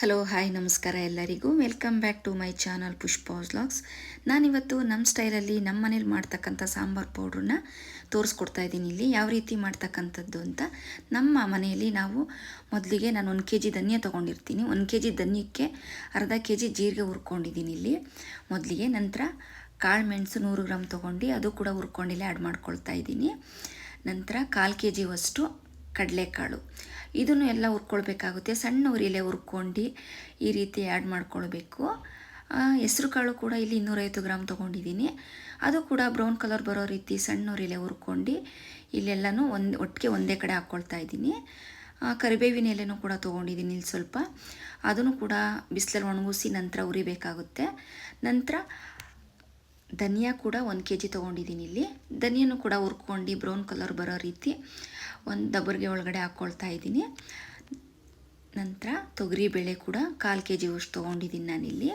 Hello hi ನಮಸ್ಕಾರ ಎಲ್ಲರಿಗೂ. Welcome back to my channel Pushpa's vlogs ನಾನಿವತ್ತು ನಮ್ಮ ಸ್ಟೈಲಲ್ಲಿ ನಮ್ಮ ಮನೇಲಿ ಮಾಡ್ತಕ್ಕಂಥ ಸಾಂಬಾರು ಪೌಡ್ರನ್ನ ತೋರಿಸ್ಕೊಡ್ತಾ ಇದ್ದೀನಿ ಇಲ್ಲಿ. ಯಾವ ರೀತಿ ಮಾಡ್ತಕ್ಕಂಥದ್ದು ಅಂತ ನಮ್ಮ ಮನೆಯಲ್ಲಿ ನಾವು ಮೊದಲಿಗೆ ನಾನು ಒಂದು ಕೆ ಜಿ ಧನ್ಯ ತೊಗೊಂಡಿರ್ತೀನಿ. ಒಂದು ಕೆ ಜಿ ಧನಿಯಕ್ಕೆ ಅರ್ಧ ಕೆ ಜಿ ಜೀರಿಗೆ ಹುರ್ಕೊಂಡಿದ್ದೀನಿ ಇಲ್ಲಿ. ಮೊದಲಿಗೆ ನಂತರ ಕಾಳು ಮೆಣಸು ನೂರು ಗ್ರಾಮ್ ತೊಗೊಂಡು ಅದು ಕೂಡ ಹುರ್ಕೊಂಡಿಲ್ಲ ಆ್ಯಡ್ ಮಾಡ್ಕೊಳ್ತಾ ಇದ್ದೀನಿ. ನಂತರ ಕಾಲು ಕೆ ಜಿವಷ್ಟು ಕಡಲೆಕಾಳು. ಇದನ್ನು ಎಲ್ಲ ಹುರ್ಕೊಳ್ಬೇಕಾಗುತ್ತೆ. ಸಣ್ಣ ಉರಿಲೆ ಹುರ್ಕೊಂಡು ಈ ರೀತಿ ಆ್ಯಡ್ ಮಾಡ್ಕೊಳ್ಬೇಕು. ಹೆಸ್ರು ಕಾಳು ಕೂಡ ಇಲ್ಲಿ ಇನ್ನೂರೈವತ್ತು ಗ್ರಾಮ್ ತೊಗೊಂಡಿದ್ದೀನಿ. ಅದು ಕೂಡ ಬ್ರೌನ್ ಕಲರ್ ಬರೋ ರೀತಿ ಸಣ್ಣ ಉರಿಲೆ ಹುರ್ಕೊಂಡು ಇಲ್ಲೆಲ್ಲನೂ ಒಂದು, ಒಟ್ಟಿಗೆ ಒಂದೇ ಕಡೆ ಹಾಕ್ಕೊಳ್ತಾ ಇದ್ದೀನಿ. ಕರಿಬೇವಿನ ಎಲೆನೂ ಕೂಡ ತೊಗೊಂಡಿದ್ದೀನಿ ಇಲ್ಲಿ ಸ್ವಲ್ಪ. ಅದನ್ನು ಕೂಡ ಬಿಸಿಲಲ್ಲಿ ಒಣಗಿಸಿ ನಂತರ ಉರಿಬೇಕಾಗುತ್ತೆ ನಂತರ ಧನಿಯಾ ಕೂಡ ಒಂದು ಕೆ ಜಿ ತೊಗೊಂಡಿದ್ದೀನಿ ಇಲ್ಲಿ. ಧನಿಯನ್ನು ಕೂಡ ಹುರ್ಕೊಂಡು ಬ್ರೌನ್ ಕಲರ್ ಬರೋ ರೀತಿ ಒಂದು ದಬ್ಬರಿಗೆ ಒಳಗಡೆ ಹಾಕ್ಕೊಳ್ತಾ ಇದ್ದೀನಿ. ನಂತರ ತೊಗರಿಬೇಳೆ ಕೂಡ ಕಾಲು ಕೆ ಜಿ ಅಷ್ಟು ತೊಗೊಂಡಿದ್ದೀನಿ ನಾನಿಲ್ಲಿ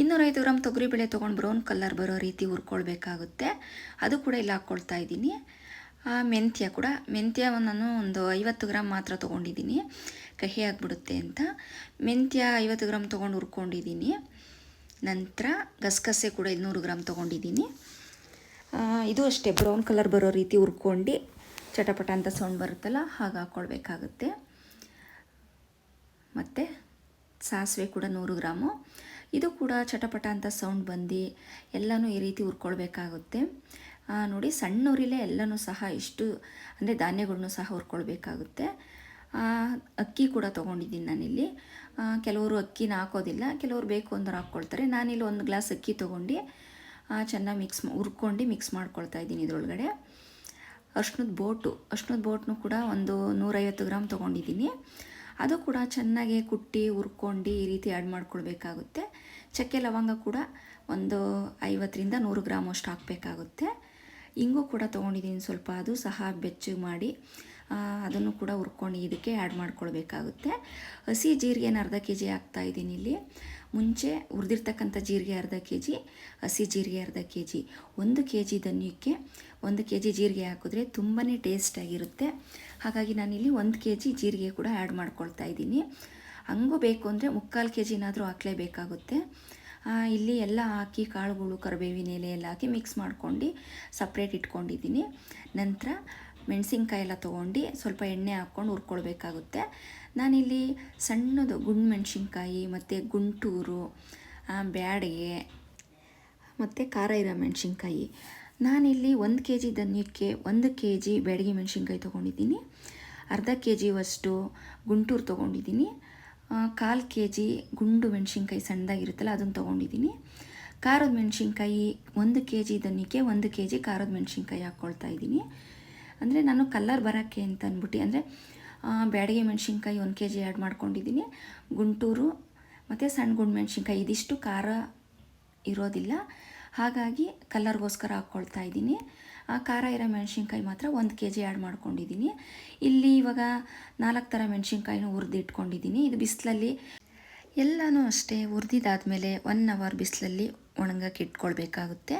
ಇನ್ನೂರೈದು ಗ್ರಾಮ್ ತೊಗರಿಬೇಳೆ ತೊಗೊಂಡು ಬ್ರೌನ್ ಕಲರ್ ಬರೋ ರೀತಿ ಹುರ್ಕೊಳ್ಬೇಕಾಗುತ್ತೆ. ಅದು ಕೂಡ ಇಲ್ಲಿ ಹಾಕ್ಕೊಳ್ತಾ ಇದ್ದೀನಿ. ಮೆಂತ್ಯ ಕೂಡ, ಮೆಂತ್ಯ ನಾನು ಒಂದು ಐವತ್ತು ಗ್ರಾಮ್ ಮಾತ್ರ ತೊಗೊಂಡಿದ್ದೀನಿ ಕಹಿ ಆಗಿಬಿಡುತ್ತೆ ಅಂತ. ಮೆಂತ್ಯ ಐವತ್ತು ಗ್ರಾಮ್ ತೊಗೊಂಡು ಹುರ್ಕೊಂಡಿದ್ದೀನಿ ನಂತರ ಗಸಗಸೆ ಕೂಡ ಇನ್ನೂರು ಗ್ರಾಮ್ ತೊಗೊಂಡಿದ್ದೀನಿ. ಇದು ಅಷ್ಟೇ, ಬ್ರೌನ್ ಕಲರ್ ಬರೋ ರೀತಿ ಹುರ್ಕೊಂಡು ಚಟಪಟ ಅಂತ ಸೌಂಡ್ ಬರುತ್ತಲ್ಲ, ಹಾಗೆ ಹಾಕ್ಕೊಳ್ಬೇಕಾಗುತ್ತೆ ಮತ್ತು ಸಾಸಿವೆ ಕೂಡ ನೂರು ಗ್ರಾಮು. ಇದು ಕೂಡ ಚಟಪಟ ಅಂತ ಸೌಂಡ್ ಬಂದು ಎಲ್ಲನೂ ಈ ರೀತಿ ಹುರ್ಕೊಳ್ಬೇಕಾಗುತ್ತೆ. ನೋಡಿ ಸಣ್ಣ ಉರಿಲೇ ಎಲ್ಲನೂ ಸಹ ಇಷ್ಟು, ಅಂದರೆ ಧಾನ್ಯಗಳನ್ನೂ ಸಹ ಹುರ್ಕೊಳ್ಬೇಕಾಗುತ್ತೆ. ಅಕ್ಕಿ ಕೂಡ ತೊಗೊಂಡಿದ್ದೀನಿ ನಾನಿಲ್ಲಿ. ಕೆಲವರು ಅಕ್ಕಿನ ಹಾಕೋದಿಲ್ಲ, ಕೆಲವರು ಬೇಕು ಅಂದ್ರೆ ಹಾಕ್ಕೊಳ್ತಾರೆ. ನಾನಿಲ್ಲಿ ಒಂದು ಗ್ಲಾಸ್ ಅಕ್ಕಿ ತೊಗೊಂಡು ಚೆನ್ನಾಗಿ ಮಿಕ್ಸ್ ಹುರ್ಕೊಂಡು ಮಿಕ್ಸ್ ಮಾಡ್ಕೊಳ್ತಾ ಇದ್ದೀನಿ ಇದರೊಳಗಡೆ. ಅರ್ಶಿನದ ಬೋಟು, ಅರ್ಶಿನದ ಬೋಟ್ನು ಕೂಡ ಒಂದು ನೂರೈವತ್ತು ಗ್ರಾಮ್ ತೊಗೊಂಡಿದ್ದೀನಿ. ಅದು ಕೂಡ ಚೆನ್ನಾಗಿ ಕುಟ್ಟಿ, ಹುರ್ಕೊಂಡು ಈ ರೀತಿ ಆ್ಯಡ್ ಮಾಡ್ಕೊಳ್ಬೇಕಾಗುತ್ತೆ. ಚಕ್ಕೆ ಲವಂಗ ಕೂಡ ಒಂದು ಐವತ್ತರಿಂದ ನೂರು ಗ್ರಾಮ್ ಅಷ್ಟು ಹಾಕಬೇಕಾಗುತ್ತೆ. ಇಂಗು ಕೂಡ ತೊಗೊಂಡಿದ್ದೀನಿ ಸ್ವಲ್ಪ ಅದು ಸಹ ಬೆಚ್ಚಗೆ ಮಾಡಿ ಅದನ್ನು ಕೂಡ ಹುರ್ಕೊಂಡು ಇದಕ್ಕೆ ಆ್ಯಡ್ ಮಾಡ್ಕೊಳ್ಬೇಕಾಗುತ್ತೆ. ಹಸಿ ಜೀರಿಗೆನ ಅರ್ಧ ಕೆ ಜಿ ಹಾಕ್ತಾಯಿದ್ದೀನಿ ಇಲ್ಲಿ. ಮುಂಚೆ ಹುರಿದಿರ್ತಕ್ಕಂಥ ಜೀರಿಗೆ ಅರ್ಧ ಕೆ ಜಿ ಹಸಿ ಜೀರಿಗೆ ಅರ್ಧ ಕೆ ಜಿ ಒಂದು ಕೆ ಜಿ ಧನ್ಯಕ್ಕೆ ಒಂದು ಕೆ ಜಿ ಜೀರಿಗೆ ಹಾಕಿದ್ರೆ ತುಂಬಾ ಟೇಸ್ಟಾಗಿರುತ್ತೆ ಹಾಗಾಗಿ ನಾನಿಲ್ಲಿ ಒಂದು ಕೆ ಜಿ ಜೀರಿಗೆ ಕೂಡ ಆ್ಯಡ್ ಮಾಡ್ಕೊಳ್ತಾ ಇದ್ದೀನಿ. ಹಂಗೂ ಬೇಕು ಅಂದರೆ ಮುಕ್ಕಾಲು ಕೆ ಜಿನಾದರೂ ಹಾಕಲೇಬೇಕಾಗುತ್ತೆ. ಇಲ್ಲಿ ಎಲ್ಲ ಹಾಕಿ ಕಾಳುಗಳು, ಕರಿಬೇವಿನ ಎಲೆ ಎಲ್ಲ ಹಾಕಿ ಮಿಕ್ಸ್ ಮಾಡ್ಕೊಂಡು ಸಪ್ರೇಟ್ ಇಟ್ಕೊಂಡಿದ್ದೀನಿ. ನಂತರ ಮೆಣಸಿನ್ಕಾಯಿ ಎಲ್ಲ ತೊಗೊಂಡು ಸ್ವಲ್ಪ ಎಣ್ಣೆ ಹಾಕ್ಕೊಂಡು ಹುರ್ಕೊಳ್ಬೇಕಾಗುತ್ತೆ. ನಾನಿಲ್ಲಿ ಸಣ್ಣದು ಗುಂಡು ಮೆಣಸಿನ್ಕಾಯಿ, ಮತ್ತು ಗುಂಟೂರು ಬ್ಯಾಡಿಗೆ, ಮತ್ತು ಖಾರ ಇರೋ ಮೆಣಸಿನ್ಕಾಯಿ. ನಾನಿಲ್ಲಿ ಒಂದು ಕೆ ಜಿ ಧನ್ಯಕ್ಕೆ ಒಂದು ಕೆ ಜಿ ಬ್ಯಾಡಗಿ ಮೆಣಸಿನ್ಕಾಯಿ ತೊಗೊಂಡಿದ್ದೀನಿ. ಅರ್ಧ ಕೆ ಜಿವಷ್ಟು ಗುಂಟೂರು ತೊಗೊಂಡಿದ್ದೀನಿ. ಕಾಲು ಕೆ ಜಿ ಗುಂಡು ಮೆಣಸಿನ್ಕಾಯಿ ಸಣ್ಣದಾಗಿರುತ್ತಲ್ಲ ಅದನ್ನು ತೊಗೊಂಡಿದ್ದೀನಿ. ಖಾರದ ಮೆಣಸಿನ್ಕಾಯಿ ಒಂದು ಕೆ ಜಿ ಧನ್ಯಕ್ಕೆ ಒಂದು ಕೆ ಜಿ ಖಾರದ ಮೆಣಸಿನ್ಕಾಯಿ ಹಾಕ್ಕೊಳ್ತಾ ಇದ್ದೀನಿ. ಅಂದರೆ ನಾನು ಕಲ್ಲರ್ ಬರೋಕ್ಕೆ ಅಂತ ಅಂದ್ಬಿಟ್ಟು, ಅಂದರೆ ಬ್ಯಾಡಿಗೆ ಮೆಣಸಿನ್ಕಾಯಿ ಒಂದು ಕೆ ಜಿ ಆ್ಯಡ್ ಮಾಡ್ಕೊಂಡಿದ್ದೀನಿ. ಗುಂಟೂರು ಮತ್ತು ಸಣ್ಣ ಗುಂಡು ಮೆಣಸಿನ್ಕಾಯಿ, ಇದಿಷ್ಟು ಖಾರ ಇರೋದಿಲ್ಲ. ಹಾಗಾಗಿ ಕಲ್ಲರ್ಗೋಸ್ಕರ ಹಾಕ್ಕೊಳ್ತಾ ಇದ್ದೀನಿ. ಆ ಖಾರ ಇರೋ ಮೆಣಸಿನ್ಕಾಯಿ ಮಾತ್ರ ಒಂದು ಕೆ ಜಿ ಆ್ಯಡ್ ಮಾಡ್ಕೊಂಡಿದ್ದೀನಿ ಇಲ್ಲಿ ಇವಾಗ ನಾಲ್ಕು ಥರ ಮೆಣಸಿನ್ಕಾಯಿನೂ ಹುರಿದು ಇಟ್ಕೊಂಡಿದ್ದೀನಿ ಇದು ಬಿಸಿಲಲ್ಲಿ ಎಲ್ಲನೂ ಅಷ್ಟೇ ಹುರಿದಿದ್ದಾದಮೇಲೆ ಒನ್ ಅವರ್ ಬಿಸಿಲಲ್ಲಿ ಒಣಗಕ್ಕೆ ಇಟ್ಕೊಳ್ಬೇಕಾಗುತ್ತೆ.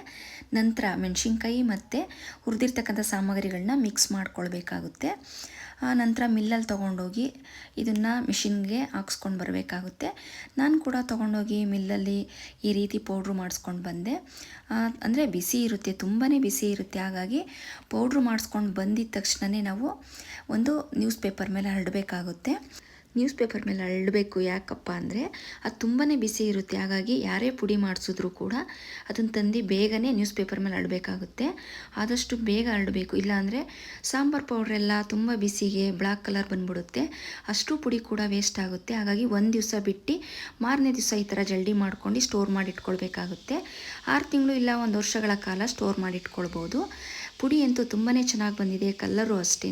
ನಂತರ ಮೆಣಸಿನ್ಕಾಯಿ ಮತ್ತು ಹುರಿದಿರ್ತಕ್ಕಂಥ ಸಾಮಗ್ರಿಗಳನ್ನ ಮಿಕ್ಸ್ ಮಾಡ್ಕೊಳ್ಬೇಕಾಗುತ್ತೆ. ನಂತರ ಮಿಲ್ಲಲ್ಲಿ ತೊಗೊಂಡೋಗಿ ಇದನ್ನು ಮಿಷಿನ್ಗೆ ಹಾಕ್ಸ್ಕೊಂಡು ಬರಬೇಕಾಗುತ್ತೆ. ನಾನು ಕೂಡ ತೊಗೊಂಡೋಗಿ ಮಿಲ್ಲಲ್ಲಿ ಈ ರೀತಿ ಪೌಡ್ರು ಮಾಡಿಸ್ಕೊಂಡು ಬಂದೆ. ಅಂದರೆ ಬಿಸಿ ಇರುತ್ತೆ ತುಂಬಾ ಬಿಸಿ ಇರುತ್ತೆ. ಹಾಗಾಗಿ ಪೌಡ್ರು ಮಾಡಿಸ್ಕೊಂಡು ಬಂದಿದ್ದ ತಕ್ಷಣವೇ ನಾವು ಒಂದು ನ್ಯೂಸ್ ಪೇಪರ್ ಮೇಲೆ ಹರಡಬೇಕಾಗುತ್ತೆ. ನ್ಯೂಸ್ ಪೇಪರ್ ಮೇಲೆ ಅಳ್ಳಬೇಕು ಯಾಕಪ್ಪ ಅಂದರೆ ಅದು ತುಂಬಾ ಬಿಸಿ ಇರುತ್ತೆ. ಹಾಗಾಗಿ ಯಾರೇ ಪುಡಿ ಮಾಡಿಸಿದ್ರು ಕೂಡ ಅದನ್ನು ತಂದು ಬೇಗನೆ ನ್ಯೂಸ್ ಪೇಪರ್ ಮೇಲೆ ಅಳಬೇಕಾಗುತ್ತೆ ಆದಷ್ಟು ಬೇಗ ಅರಳಬೇಕು ಇಲ್ಲಾಂದರೆ ಸಾಂಬಾರು ಪೌಡ್ರೆಲ್ಲ ತುಂಬ ಬಿಸಿಗೆ ಬ್ಲ್ಯಾಕ್ ಕಲರ್ ಬಂದ್ಬಿಡುತ್ತೆ. ಅಷ್ಟು ಪುಡಿ ಕೂಡ ವೇಸ್ಟ್ ಆಗುತ್ತೆ. ಹಾಗಾಗಿ ಒಂದು ದಿವಸ ಬಿಟ್ಟು ಮಾರನೇ ದಿವಸ ಈ ಥರ ಜಲ್ದಿ ಮಾಡ್ಕೊಂಡು ಸ್ಟೋರ್ ಮಾಡಿಟ್ಕೊಳ್ಬೇಕಾಗುತ್ತೆ ಆರು ತಿಂಗಳು ಇಲ್ಲ ಒಂದು ವರ್ಷಗಳ ಕಾಲ ಸ್ಟೋರ್ ಮಾಡಿ ಇಟ್ಕೊಳ್ಬೋದು. ಪುಡಿ ಅಂತೂ ತುಂಬಾ ಚೆನ್ನಾಗಿ ಬಂದಿದೆ. ಕಲ್ಲರು ಅಷ್ಟೇ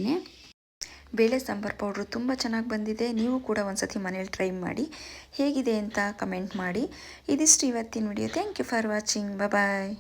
ಬೇಳೆ ಸಾಂಬಾರು ಪೌಡ್ರು ತುಂಬ ಚೆನ್ನಾಗಿ ಬಂದಿದೆ. ನೀವು ಕೂಡ ಒಂದು ಸತಿ ಮನೇಲಿ ಟ್ರೈ ಮಾಡಿ. ಹೇಗಿದೆ ಅಂತ ಕಮೆಂಟ್ ಮಾಡಿ. ಇದಿಷ್ಟು ಇವತ್ತಿನ video. Thank you for watching. Bye